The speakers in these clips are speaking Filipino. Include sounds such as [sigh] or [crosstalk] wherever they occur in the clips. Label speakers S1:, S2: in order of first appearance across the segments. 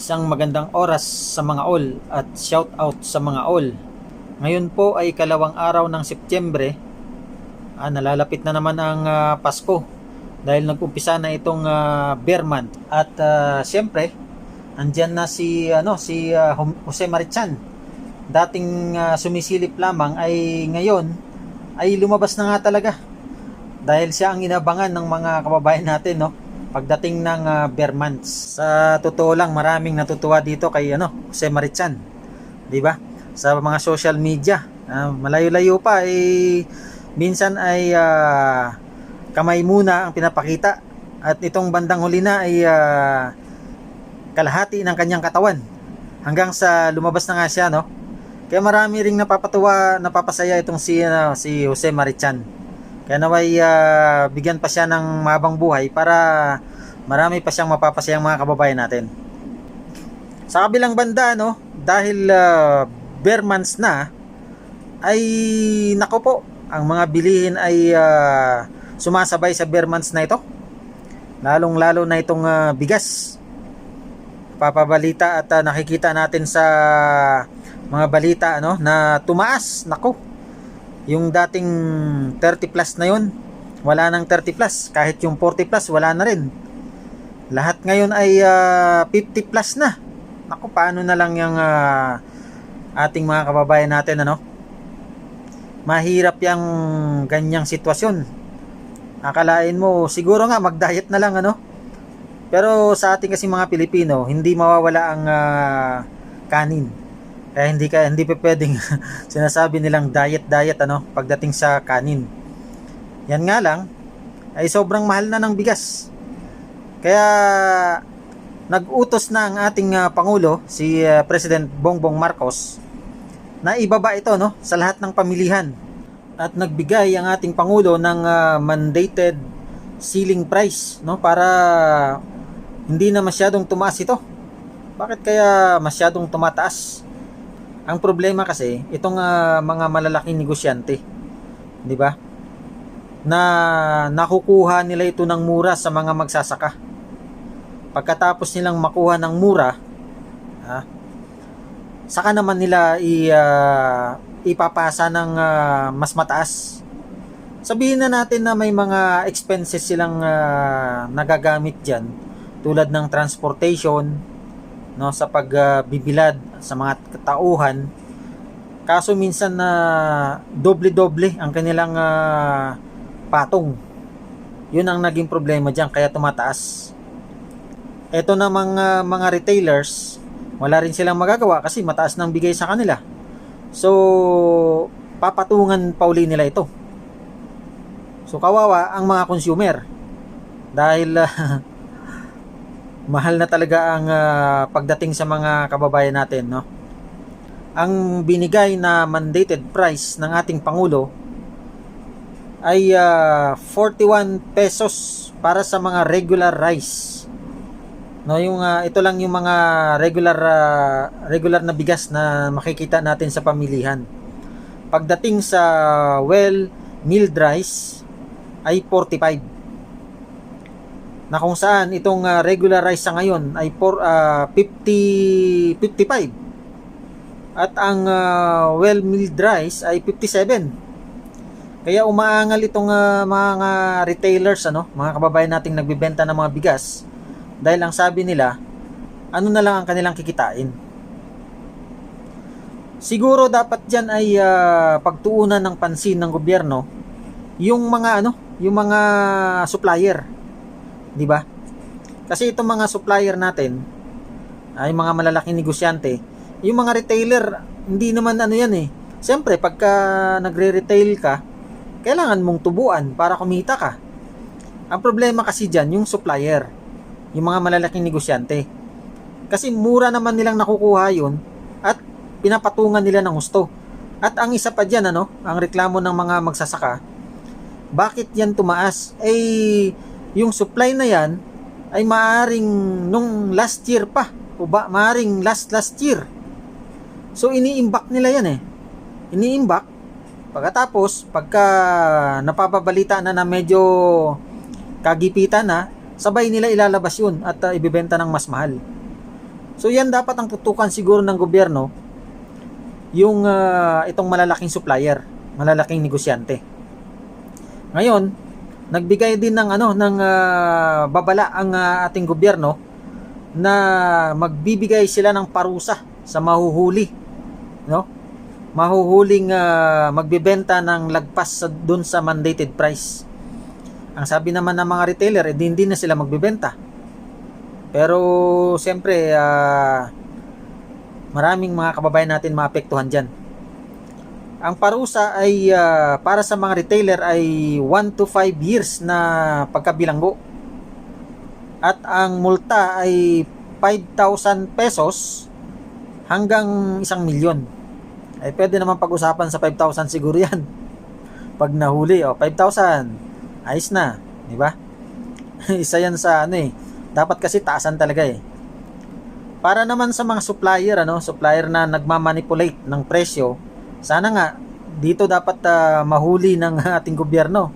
S1: Isang magandang oras sa mga all at shout out sa mga all. Ngayon po ay kalawang araw ng Setyembre. Ah, nalalapit na naman ang ah, Pasko dahil nag-umpisa na itong ah, bear month. At ah, siyempre, andyan na si ano si Hum- Jose Marichan. Dating ah, sumisilip lamang ay ngayon ay lumabas na nga talaga. Dahil siya ang inabangan ng mga kababayan natin, no? Pagdating ng uh, bear months. Sa totoo lang, maraming natutuwa dito kay ano, Jose Marichan. 'Di ba? Sa mga social media, ah, malayo-layo pa eh minsan ay ah, kamay muna ang pinapakita at itong bandang huli na ay ah, kalahati ng kanyang katawan hanggang sa lumabas na nga siya no kaya marami ring napapatuwa napapasaya itong si ano, si Jose Marichan kaya naway ah, bigyan pa siya ng mabang buhay para marami pa siyang mapapasayang mga kababayan natin. Sa kabilang banda, no, dahil uh, bare months na, ay nako po, ang mga bilihin ay ah, sumasabay sa bare months na ito. Lalong lalo na itong ah, bigas. Papabalita at ah, nakikita natin sa mga balita ano na tumaas. Nako, yung dating 30 plus na yun, wala nang 30 plus. Kahit yung 40 plus, wala na rin. Lahat ngayon ay ah, 50 plus na. Naku, paano na lang yung ah, ating mga kababayan natin, ano? Mahirap yung ganyang sitwasyon. Akalain mo, siguro nga mag-diet na lang, ano? Pero sa ating kasi mga Pilipino, hindi mawawala ang ah, kanin. Kaya hindi ka hindi pa pwedeng [laughs] sinasabi nilang diet diet ano pagdating sa kanin. Yan nga lang ay sobrang mahal na ng bigas. Kaya nag-utos na ang ating ah, pangulo si ah, President Bongbong Marcos na ibaba ito no sa lahat ng pamilihan at nagbigay ang ating pangulo ng ah, mandated ceiling price no para hindi na masyadong tumaas ito. Bakit kaya masyadong tumataas? Ang problema kasi, itong ah, mga malalaking negosyante, 'di ba? Na nakukuha nila ito ng mura sa mga magsasaka. Pagkatapos nilang makuha ng mura, ah, saka naman nila i, ah, ipapasa ng ah, mas mataas. Sabihin na natin na may mga expenses silang ah, nagagamit diyan tulad ng transportation no sa pagbibilad sa mga tauhan. Kaso minsan na doble-doble ang kanilang ah, patong. Yun ang naging problema diyan kaya tumataas. Eto na mga mga retailers wala rin silang magagawa kasi mataas ng bigay sa kanila. So papatungan pa uli nila ito. So kawawa ang mga consumer. Dahil ah, [laughs] mahal na talaga ang ah, pagdating sa mga kababayan natin, no? Ang binigay na mandated price ng ating pangulo ay ah, 41 pesos para sa mga regular rice. No, yung ah, ito lang yung mga regular ah, regular na bigas na makikita natin sa pamilihan. Pagdating sa well milled rice ay 45 na kung saan itong uh, regular rice sa ngayon ay for uh, 50 55 at ang uh, well milled rice ay 57 kaya umaangal itong uh, mga retailers ano mga kababayan nating nagbebenta ng mga bigas. Dahil ang sabi nila ano na lang ang kanilang kikitain? Siguro dapat diyan ay uh, pagtuunan ng pansin ng gobyerno yung mga ano yung mga supplier 'di ba? Kasi itong mga supplier natin, ay mga malalaking negosyante, yung mga retailer, hindi naman ano yan eh. Siyempre, pagka nagre-retail ka, kailangan mong tubuan para kumita ka. Ang problema kasi dyan, yung supplier, yung mga malalaking negosyante. Kasi mura naman nilang nakukuha yun at pinapatungan nila ng gusto. At ang isa pa dyan, ano, ang reklamo ng mga magsasaka, bakit yan tumaas? Eh, yung supply na yan ay maaring nung last year pa o ba maaring last last year. So iniimbak nila yan eh. Iniimbak pagkatapos pagka napapabalita na na medyo kagipitan na sabay nila ilalabas yun at uh, ibebenta ng mas mahal. So yan dapat ang tutukan siguro ng gobyerno yung ah, itong malalaking supplier, malalaking negosyante. Ngayon, nagbigay din ng ano ng ah, babala ang ah, ating gobyerno na magbibigay sila ng parusa sa mahuhuli, no? Mahuhuling ah, magbebenta ng lagpas sa dun sa mandated price. Ang sabi naman ng mga retailer, eh, hindi na sila magbebenta. Pero siyempre, ah, maraming mga kababayan natin maapektuhan dyan. Ang parusa ay ah, para sa mga retailer ay 1 to 5 years na pagkabilanggo. At ang multa ay 5,000 pesos hanggang 1 milyon. Ay pwede naman pag-usapan sa 5,000 siguro [laughs] yan. Pag nahuli, oh, 5,000. Ayos na, di ba? [laughs] Isa yan sa ano eh. Dapat kasi taasan talaga eh. Para naman sa mga supplier, ano, supplier na nagmamanipulate ng presyo, sana nga dito dapat ah, mahuli ng [laughs] ating gobyerno.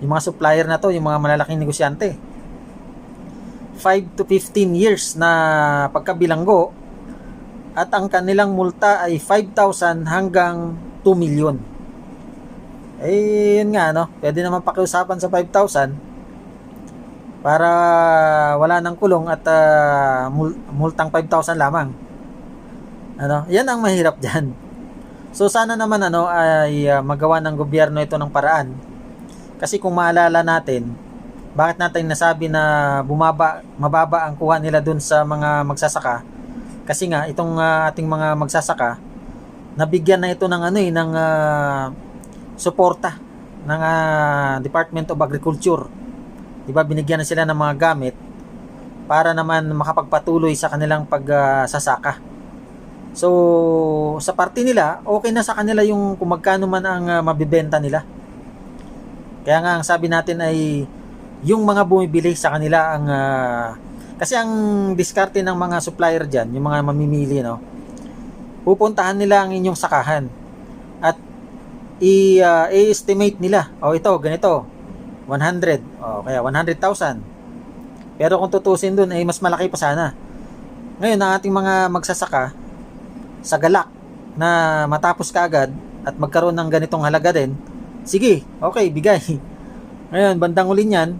S1: Yung mga supplier na to, yung mga malalaking negosyante. 5 to 15 years na pagkabilanggo at ang kanilang multa ay 5,000 hanggang 2 million. Eh, yun nga, no? Pwede naman pakiusapan sa 5,000 para wala nang kulong at mul- multang 5,000 lamang. Ano? Yan ang mahirap [laughs] diyan. So sana naman ano ay ah, magawa ng gobyerno ito ng paraan. Kasi kung maalala natin, bakit natin nasabi na bumaba mababa ang kuha nila dun sa mga magsasaka? Kasi nga itong ah, ating mga magsasaka nabigyan na ito ng ano eh ng ah, suporta ng ah, Department of Agriculture. 'Di ba binigyan na sila ng mga gamit para naman makapagpatuloy sa kanilang pagsasaka. So, sa parte nila, okay na sa kanila yung kung magkano man ang ah, mabibenta nila. Kaya nga ang sabi natin ay yung mga bumibili sa kanila ang ah, kasi ang diskarte ng mga supplier diyan, yung mga mamimili no. Pupuntahan nila ang inyong sakahan at ah, i-estimate nila. O ito, ganito. 100 o kaya 100,000. Pero kung tutusin dun ay mas malaki pa sana. Ngayon ang ating mga magsasaka sa galak na matapos kaagad at magkaroon ng ganitong halaga din, sige, okay, bigay. [laughs] Ngayon, bandang uli niyan,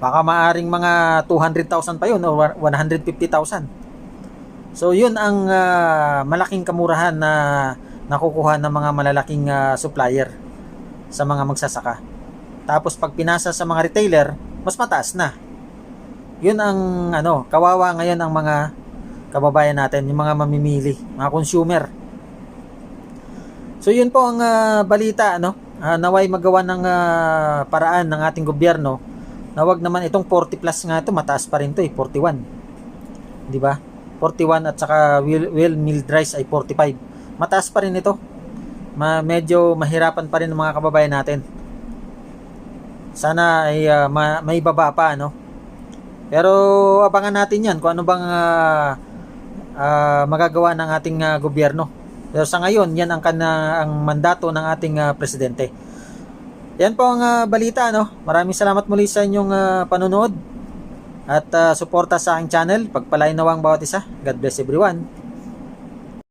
S1: baka maaring mga 200,000 pa yun o 150,000. So, yun ang ah, malaking kamurahan na nakukuha ng mga malalaking ah, supplier sa mga magsasaka. Tapos pag pinasa sa mga retailer, mas mataas na. Yun ang ano, kawawa ngayon ang mga kababayan natin, yung mga mamimili, mga consumer. So yun po ang ah, balita ano. Ah, naway magawa ng ah, paraan ng ating gobyerno na wag naman itong 40 plus nga ito, mataas pa rin to eh, 41. 'Di ba? 41 at saka well, well milled rice ay 45. Mataas pa rin ito. Ma medyo mahirapan pa rin ng mga kababayan natin. Sana ay ah, ma- may baba pa ano. Pero abangan natin 'yan kung ano bang ah, ah, magagawa ng ating ah, gobyerno. Pero sa ngayon, yan ang kana ang mandato ng ating ah, presidente. Yan po ang ah, balita no. Maraming salamat muli sa inyong ah, panonood at ah, suporta sa aking channel. Pagpalain nawang bawat isa. God bless everyone.